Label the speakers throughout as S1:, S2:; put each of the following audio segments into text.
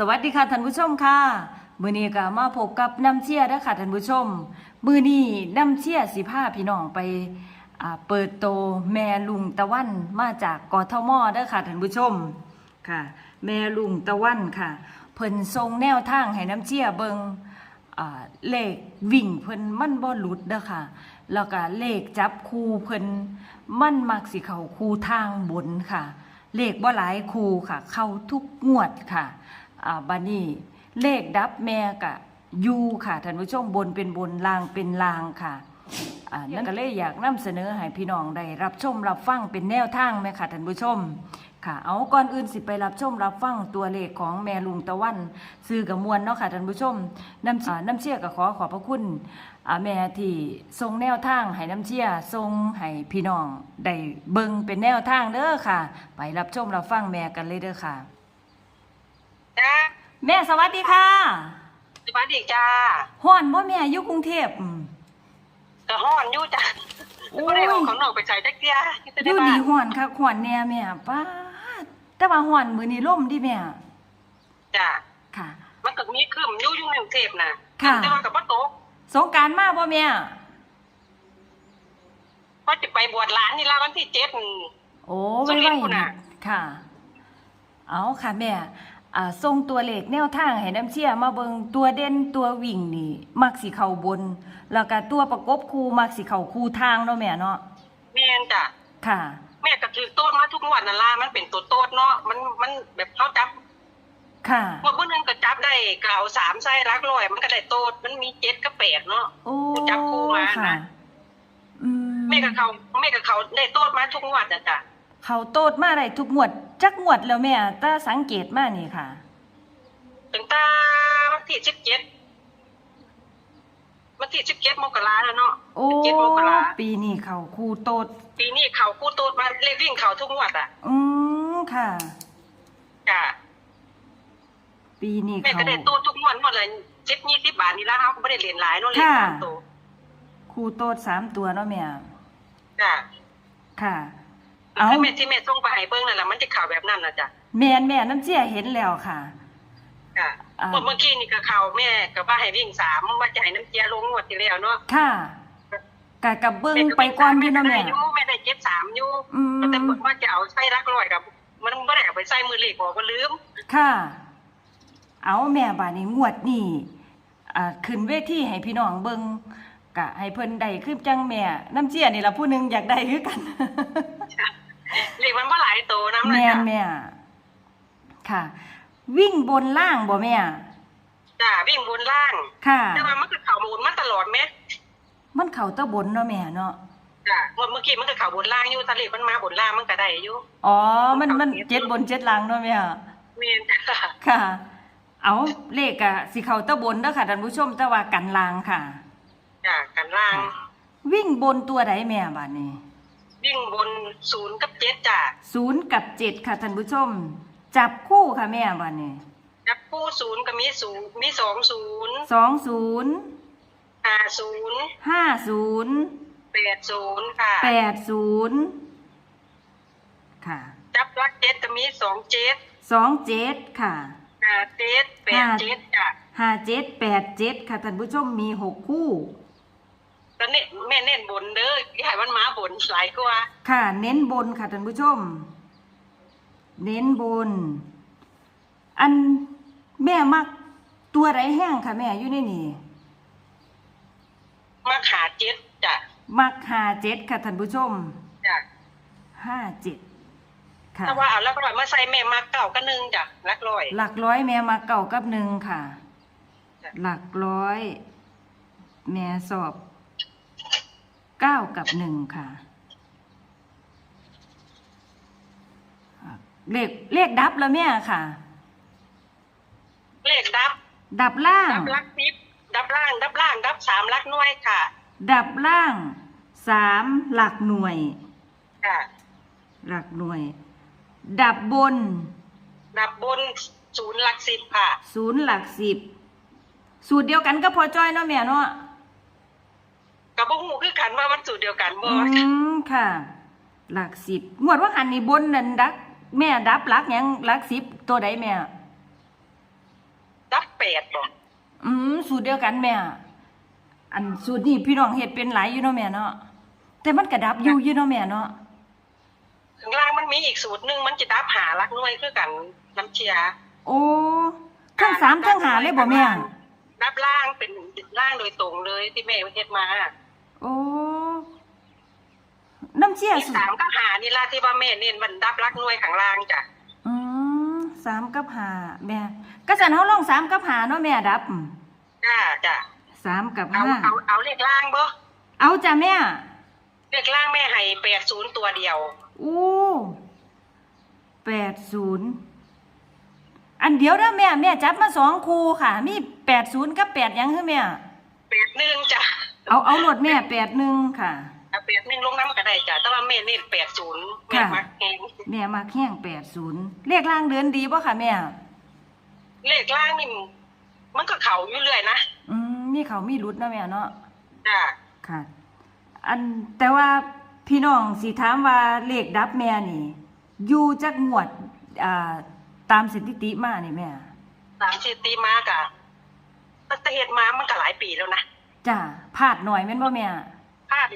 S1: สวัสดีค่ะท่านผู้ชมค่ะ มือนี้ก็มาพบกับน้ำเชี่ยเด้อค่ะท่านผู้ชม มือนี้น้ำเชี่ยสิพาพี่น้องไปเปิดโตแม่ลุงตะวันมาจากกทมเด้อค่ะท่านผู้ชมค่ะ แม่ลุงตะวันค่ะ เพิ่นทรงแนวทางให้น้ำเชี่ยเบิงเลขวิ่งเพิ่นมั่นบ่หลุดเด้อค่ะ แล้วก็เลขจับคู่เพิ่นมั่นมักสิเขาคู่ทางบนค่ะ เลขบ่หลายคู่ค่ะ เข้าทุกงวดค่ะ อ่าบัดนี้เลขดับแม่กะยูค่ะท่านผู้ชมบนเป็นบนลางเป็นลางค่ะอ่านั่นก็เลยอยากนำเสนอให้พี่น้องได้รับชมรับฟังเป็นแนวทางไหมค่ะท่านผู้ชมค่ะเอาก่อนอื่นสิไปรับชมรับฟังตัวเลขของแม่ลุงตะวันซื้อกับมวลเนาะค่ะท่านผู้ชมน้ำอ่าน้ำเชี่ยก็ขอขอบพระคุณอ่าแม่ที่ทรงแนวทางให้น้ำเชี่ยทรงให้พี่น้องได้เบิ่งเป็นแนวทางเด้อค่ะ ไปรับชมรับฟังแม่กันเลยเด้อค่ะ
S2: จ้า
S1: แม่สวัสดีค่ะ
S2: สวัสดีจ้า
S1: ฮ้อนบ่แม่อยู่กรุงเทพอืม
S2: กระห้อนอยู่จ้า
S1: โอ้ย
S2: ก็ได้ออกของนอกไปใส่จักเกีย
S1: อ
S2: จะได้
S1: ยู่
S2: บ้า
S1: นี่
S2: น
S1: ฮ้อนคักฮ้อนแน่แม่ป้าดแต่ว่าฮ้อนมื้อนี้ลมดิแม่
S2: จ้า
S1: ค่ะ
S2: มันก็มีขึ้นอยู่อยู่ในกรุงเทพน่ะ
S1: ค่ะ
S2: แต่ว่ากับพ่อโตก
S1: สงกรารมาบ่แม่
S2: เพราะจะไปบวชหลานนี่ละวันที่เจ็ดนี่
S1: โอ้
S2: สุ
S1: ไว้
S2: รินทร์
S1: ไว้
S2: พุ่น
S1: นี่
S2: น่ะ
S1: ค่ะ เอาค่ะแม่ อ่าส่งตัวเลขแนวทางให้น้ำเชี่ยมาเบิงตัวเด่นตัววิ่งนี่ มักสิเข้าบน แล้วก็ตัวประกบคู่มักสิเข้าคู่ทางเนาะแม่เนาะ
S2: แม่นจ้ะ
S1: ค่ะ
S2: แม่ก็ถือโต้นมาทุกงวันนั่นล่ะมันเป็นตัวโต้นเนาะมันมันแบบเขาจับ
S1: ค่ะ
S2: งวดเมื่อนึงก็จับได้ก็เอาสามไส้รักร้อย มันก็ได้โต้นมันมีเจ็ดกับแปดเนาะ
S1: โอ้
S2: จับคู่มานะ
S1: ค่ะอืม
S2: แม่กับเขาแม่กับเขาได้โต้นมาทุกงวันน่ะจ้ะ
S1: เขาโตดมาได้ทุกงวด จักงวดแล้วแม่ถ้าสังเกตมานี่ค่ะ
S2: ถึงตาวันที่สิบเจ็ดวันที่สิบเจ็ดมกราแล้วเนาะ
S1: โอ้
S2: สิบเจ็ดมกรา
S1: ปีนี้เขาคูโตด
S2: ปีนี้เขาคู่โตดมาเรียกวิ่งเขาทุกงวดอะ
S1: อืมค่ะ
S2: จ้ะ
S1: ปีนี้
S2: แม่
S1: เขา
S2: ก็ได้โตดทุกงวดหมดเลยสิบยี่สิบบาทนี่ละเขาก็ไม่ได้เรียนหลายเนาะเรียน
S1: ค่ะ
S2: สามตัว
S1: คูโตดสามตัวเนาะแม่
S2: จ้ะ
S1: ค่ะ เอา
S2: ให้แม่ที่แม่ส่งไปให้เบิ้งนั่นแหละมันจะข่าวแบบนั้นนะจ้ะ
S1: แม่นแม่น้ำเจียเห็นแล้วค่ะ
S2: ค่ะ
S1: อ่า
S2: เมื่อกี้นี่ก็ข่าวแม่ก็ว่าให้วิ่งสามว่าจะให้น้ำเจียลงงวดที่แล้วเนาะ
S1: ค่ะกะกับเบิ้งไปก่อนพี่เนาะแม่
S2: ได้อยู่แม่ได้เจ็ดสามอยู่
S1: อืม
S2: แต่ว่าจะเอาใส่รักร้อยกับมันไม่ได้เอาไปใส่มือเล็กบอกว่าลืม
S1: ค่ะ เอาแม่บาดนี้งวดนี่อ่าขึ้นเวทีให้พี่น้องเบิ่งกะให้เพิ่นได้คือจังแม่ น้ำเจียนี่ล่ะผู้หนึงอยากได้คือกัน
S2: เล็กมันบ่หลายโตน้ำนะ
S1: แม่น
S2: จ้ะ
S1: แม่ค่ะ วิ่งบนล่างบ่แม่
S2: จ้ะวิ่งบนล่าง
S1: ค่ะ
S2: แต่ว่ามันก็เข่าบนมาตลอดไหม
S1: มันเข้าแตะบนเนาะแม่เนาะ
S2: จ้ะเมื่อกี้มันก็เข่าบนล่างอยู่ทะเลมันมาบนล่างมันก็ได้อยู่
S1: อ๋อ มันมันเจ็ดบนเจ็ดล่างเนาะแม่
S2: แม่นจ้ะ
S1: ค่ะ เอาเลขอะสิเข้าแตะบนเด้อค่ะท่านผู้ชมแต่ว่ากันล่างค่ะ
S2: จ้ะกันล่าง
S1: วิ่งบนตัวใดแม่บาดนี้
S2: วิ่งบนศูนย์กับเจ็ดจ้ะ
S1: ศูนย์กับเจ็ดค่ะท่านผู้ชม จับคู่ค่ะแม่บาดนี้
S2: จับคู่ศูนย์ก็มีศูนย์มีสองศูนย์
S1: สองศูนย์
S2: ห้าศูนย์
S1: ห้าศูนย์
S2: แปดศูนย์ค่ะ
S1: แปดศูนย์ค่ะ
S2: จับรักเจ็ดก็มีสองเจ็ด
S1: สองเจ็ดค่ะ
S2: ห้าเจ็ดแปดเจ็ดจ้ะ
S1: ห้าเจ็ดแปดเจ็ดค่ะท่านผู้ชมมีหกคู่
S2: ตอนนี้แม่เน้นบนเด้ออย่าให้มันมาบนหลายกว่า
S1: ค่ะ เน้นบนค่ะท่านผู้ชม เน้นบน อันแม่มักตัวไรแห้งค่ะ แม่อยู่ในนี่
S2: มาขาเจ็ดจ้ะ
S1: มักห้าเจ็ดค่ะท่านผู้ชม
S2: จ้ะ
S1: ห้าเจ็ดค่ะ
S2: ถ้าว่าเอาแล้วก็มาใส่แม่มาเก่าก็หนึ่งจ้ะรักร้อย
S1: หลักร้อยแม่มาเก่ากับหนึ่งค่ะ
S2: จ้ะ
S1: หลักร้อย แม่สอบ เก้ากับหนึ่งค่ะ เลขเลขดับแล้วแม่ค่ะ
S2: เลขดับ
S1: ดับล่าง
S2: ดับลักซิปดับล่าง ดับล่าง ดับสามลักหน่วยค่ะ
S1: ดับล่างสามหลักหน่วย
S2: ค่ะ
S1: หลักหน่วย ดับบน
S2: ดับบนศูนย์หลักสิบค่ะ
S1: ศูนย์หลักสิบ สูตรเดียวกันก็พอจ้อยเนาะแม่เนาะ
S2: กับพวกหูคือกันว่ามันสูตรเดียวกันบ่
S1: อืมค่ะ หลักสิบงวดว่าหันนี่บนนั่นดัก แม่ดับหลักหยังหลักสิบตัวใดแม่
S2: แปดบ่
S1: อืมสูตรเดียวกันแม่ อันสูตรนี้พี่น้องเฮ็ดเป็นหลายอยู่เนาะแม่เนาะแต่มันก็ดับอยู่อยู่เนาะแม่เนาะ
S2: ข้างล่างมันมีอีกสูตรหนึงมันจะดับหารักหน่วยคือกันน้ำเชีย
S1: โอ้ทั้งสามทั้งหาเลยบ่แม่
S2: ดับล่างเป็นล่างโดยตรงเลยที่แม่เฮ็ดมา
S1: โอ้น้ำเชี่ย
S2: มี
S1: สูต
S2: สารมก็หานี่ล่ะที่ว่าแม่เน้นมันดับรักหน่วยข้างล่างจ้ะ
S1: อืมสามกับหาแม่ก็สันเฮาลองสามกับหาเนาะแม่ดับ
S2: จ้าจ้ะ
S1: สามกับ
S2: เอา
S1: ห้า
S2: เอาเอาเลขล่างบ่
S1: เอาจ้ะแม่
S2: เลขล่างแม่ให้แปดศูนย์ตัวเดียว
S1: อู้แปดศูนย์อันเดียวเด้อแม่ แม่จับมาสองคู่ค่ะ มีแปดศูนย์กับแปดยังคือแม่
S2: แปดหนึ่งจ้ะ
S1: เอาเอาโหลดแม่แปดหนึ่งค่ะ
S2: เอาแปดหนึ่งลงน้ำก็ได้จ้ะแต่ว่าแม่เน้นแปดศูนย์แม่
S1: ค่ะ
S2: มักแฮง
S1: แม่มาแข้งแปดศูนย์เลขล่างเดินดีป่ะค่ะแม่
S2: เลขล่างนี่มันก็เข่าอยู่เรื่อยนะ
S1: อืมมีเขามีรุดเนาะแม่เนาะ
S2: จ้ะ
S1: ค่ะ อันแต่ว่าพี่น้องสิถามว่าเลขดับแม่นี่ อยู่จักงวดอ่าตามสถิติมานี่แม่
S2: สามสิบตีมากะตั้งแต่เหตุมามันก็หลายปีแล้วนะ
S1: จ้าพลาดหน่อยแม่นบ่แม่
S2: พลาด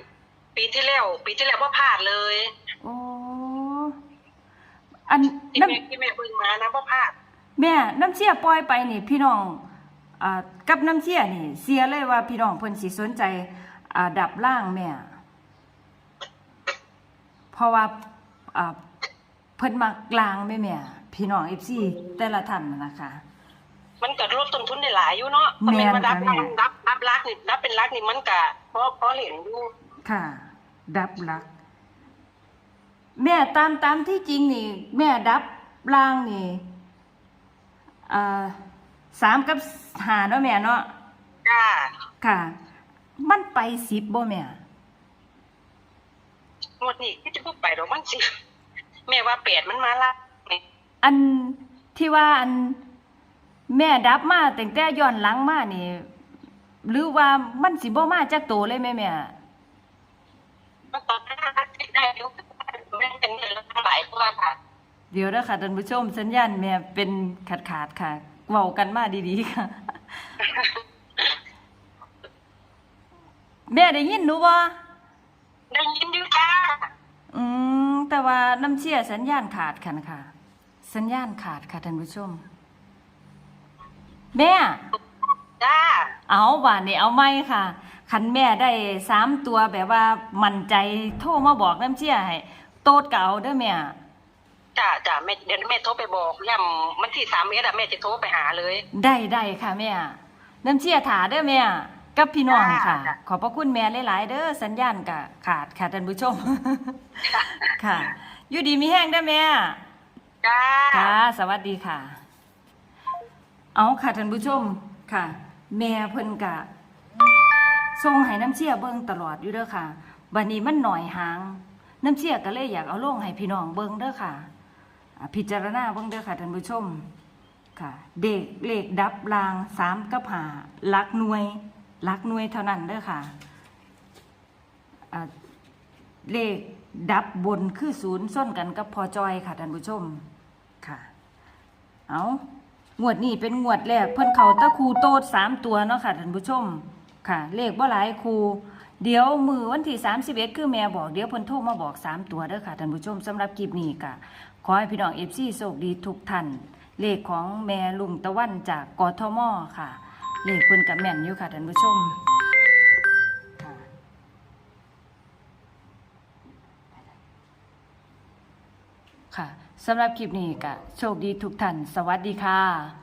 S2: ปีที่แล้วปีที่แล้วว่าพลาดเลย
S1: โอ้อัน
S2: ที่
S1: น้
S2: แม่ที่แม่เพิ่งมานะว่าพลาดำ
S1: แม่น้ำเชี่ยปล่อยไปนี่ พี่น้องอ่ากับน้ำเชี่ยนี่ เสียเลยว่าพี่น้องเพิ่นสิสนใจอ่าดับล่างแม่เพราะว่าอ่าเพิ่นมักกลางแม่แม่พี่น้อง FC แต่ละท่านน่ะนะคะ
S2: มันก็ลดต้นทุนได้หลายอยู่เนาะมันเป็น
S1: แม่
S2: มานดับ
S1: ค่ะแม่
S2: ดับดับรักนี่ดับเป็นรักนี่มันก็เพราะเพราะเห็นอยู่
S1: ค่ะ ดับลัก แม่ตามตามที่จริงนี่ แม่ดับล่างนี่อ่าสามกับหาเนาะแม่เนาะ
S2: จ้า
S1: ค่ะ มันไปสิบบ่แม่
S2: งวดนี้ที่จะพูดไปดอกมันสิแม่ว่าแปดมันมาละนี่
S1: อันที่ว่าอัน แม่ดับมาแต่งแต่ย้อนหลังมานี่ หรือว่ามันสิบ่มาจากโตเลยแม่แม่
S2: มันตอนนั้นที่ได้อยู่แม่เป็นเงินแล้วหลายตัวค่ะ
S1: เดี๋ยวนะค่ะท่านผู้ชมสัญญาณแม่เป็นขาดขาดๆค่ะเว้ากันมาดีๆค่ะ แม่ได้ยินหนูบ่
S2: ได้ยินอยู่จ้า
S1: อืมแต่ว่าน้ำเชี่ยสัญญาณขาดค่ะนะคะสัญญาณขาดค่ะท่านผู้ชม แม่
S2: จ้า
S1: เอาว่านี่เอาไหมค่ะคันแม่ได้สามตัวแบบว่ามั่นใจโทรมาบอกน้ำเชี่ยให้โตดเก่าเด้อแม่
S2: จ้าจ้าแม่เดี๋ยวแม่โทรไปบอกย่ำมันที่สามเมตรอะแม่จะโทรไปหาเลย
S1: ได้ได้ค่ะแม่น้ำเชี่ยถาเด้อแม่กับพี่น้องค่ะ
S2: จ้า
S1: ขอบพระคุณแม่หลายๆเด้อสัญญาณกะขาดค่ะท่านผู้ชม ค่ะ อยู่ดีมีแห้งเด้อแม่
S2: จ้า
S1: ค่ะ สวัสดีค่ะ เอาค่ะท่านผู้ชมค่ะ แม่เพิ่นกะส่งให้น้ำเชี่ยเบิ่งตลอดอยู่เด้อค่ะบัดนี้มันหน่อยหาง น้ำเชี่ยก็เลยอยากเอาลงให้พี่น้องเบิ่งเด้อค่ะพิจารณาเบิ่งเด้อค่ะท่านผู้ชมค่ะ เด็กเลขดับรางสามกับหาลักหน่วยลักหน่วยเท่านั้นเด้อค่ะเลขดับบนคือศูนย์ส้นกันกับพอจอยค่ะท่านผู้ชมค่ะ เอา งวดนี้เป็นงวดแรกเพิ่นเขาตะคูโตดสามตัวเนาะค่ะท่านผู้ชมค่ะ เลขบ่หลายคูเดี๋ยวมือวันที่31คือแม่บอกเดี๋ยวเพิ่นโทรมาบอกสามตัวเด้อค่ะท่านผู้ชมสำหรับคลิปนี้ค่ะขอให้พี่น้องเอฟซีโชคดีทุกท่านเลขของแม่ลุงตะวันจากกทมค่ะ เลขเพิ่นกับแม่นอยู่ค่ะท่านผู้ชม ค่ะสำหรับคลิปนี้ก็โชคดีทุกท่าน สวัสดีค่ะ